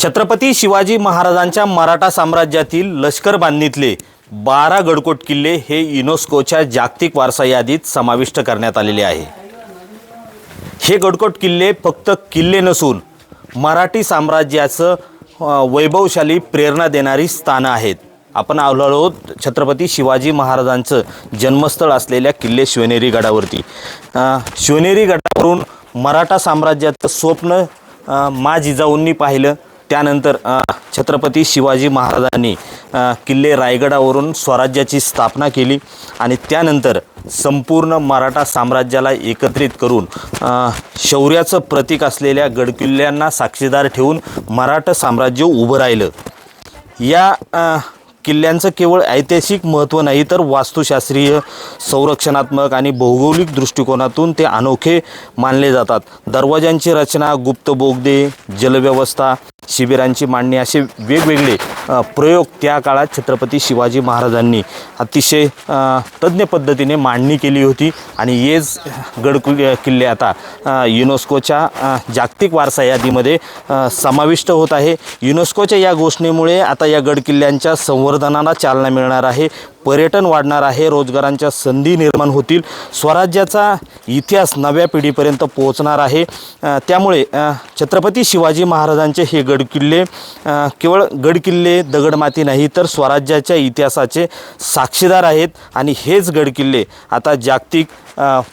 छत्रपती शिवाजी महाराजांच्या मराठा साम्राज्यातील लष्कर बांधणीतले बारा गडकोट किल्ले हे युनेस्कोच्या जागतिक वारसा यादीत समाविष्ट करण्यात आलेले आहे. हे गडकोट किल्ले फक्त किल्ले नसून मराठी साम्राज्याचं वैभवशाली प्रेरणा देणारी स्थानं आहेत. आपण आलो आहोत छत्रपती शिवाजी महाराजांचं जन्मस्थळ असलेल्या किल्ले शिवनेरी गडावरती. शिवनेरी गडावरून मराठा साम्राज्याचं स्वप्न मा जिजाऊंनी पाहिलं. त्यानंतर छत्रपती शिवाजी महाराजांनी किल्ले रायगडावरून स्वराज्याची स्थापना केली आणि त्यानंतर संपूर्ण मराठा साम्राज्याला एकत्रित करून शौर्याचं प्रतीक असलेल्या गडकिल्ल्यांना साक्षीदार ठेवून मराठा साम्राज्य उभं राहिलं. या किल्ल्यांचं केवळ ऐतिहासिक महत्त्व नाही तर वास्तुशास्त्रीय संरक्षणात्मक आणि भौगोलिक दृष्टिकोनातून ते अनोखे मानले जातात. दरवाजांची रचना गुप्त बोगदे जलव्यवस्था शिबिरांची मांडणी असे वेगवेगळे प्रयोग त्या काळात छत्रपती शिवाजी महाराजांनी अतिशय तज्ज्ञ पद्धतीने मांडणी केली होती. आणि हेच गड किल्ले आता युनेस्कोच्या जागतिक वारसा यादीमध्ये समाविष्ट होत आहे. युनेस्कोच्या या घोषणेमुळे आता या गड किल्ल्यांच्या संवर्धनाला चालना मिळणार आहे. पर्यटन वाढणार आहे रोजगारांच्या संधी निर्माण होतील स्वराज्याचा इतिहास नव्या पिढीपर्यंत पोहोचणार आहे. त्यामुळे छत्रपती शिवाजी महाराजांचे हे गडकिल्ले केवळ गडकिल्ले दगडमाती नाही तर स्वराज्याच्या इतिहासाचे साक्षीदार आहेत. आणि हेच गडकिल्ले आता जागतिक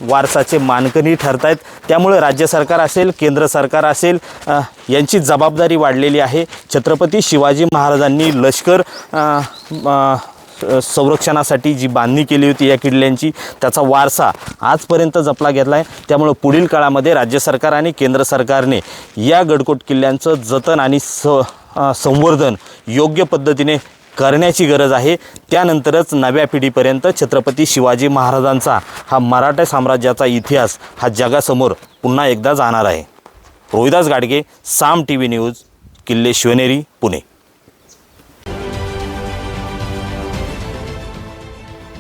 वारसाचे मानकनी ठरत आहेत त्यामुळे राज्य सरकार असेल केंद्र सरकार असेल यांची जबाबदारी वाढलेली आहे. छत्रपती शिवाजी महाराजांनी लष्कर संरक्षणासाठी जी बांधणी केली होती या किल्ल्यांची त्याचा वारसा आजपर्यंत जपला घेतला आहे त्यामुळं पुढील काळामध्ये राज्य सरकार आणि केंद्र सरकारने या गडकोट किल्ल्यांचं जतन आणि स संवर्धन योग्य पद्धतीने करण्याची गरज आहे. त्यानंतरच नव्या पिढीपर्यंत छत्रपती शिवाजी महाराजांचा हा मराठा साम्राज्याचा इतिहास हा जगासमोर पुन्हा एकदा जाणार आहे. Rohidas Gadge Saam T V news किल्ले शिवनेरी पुणे.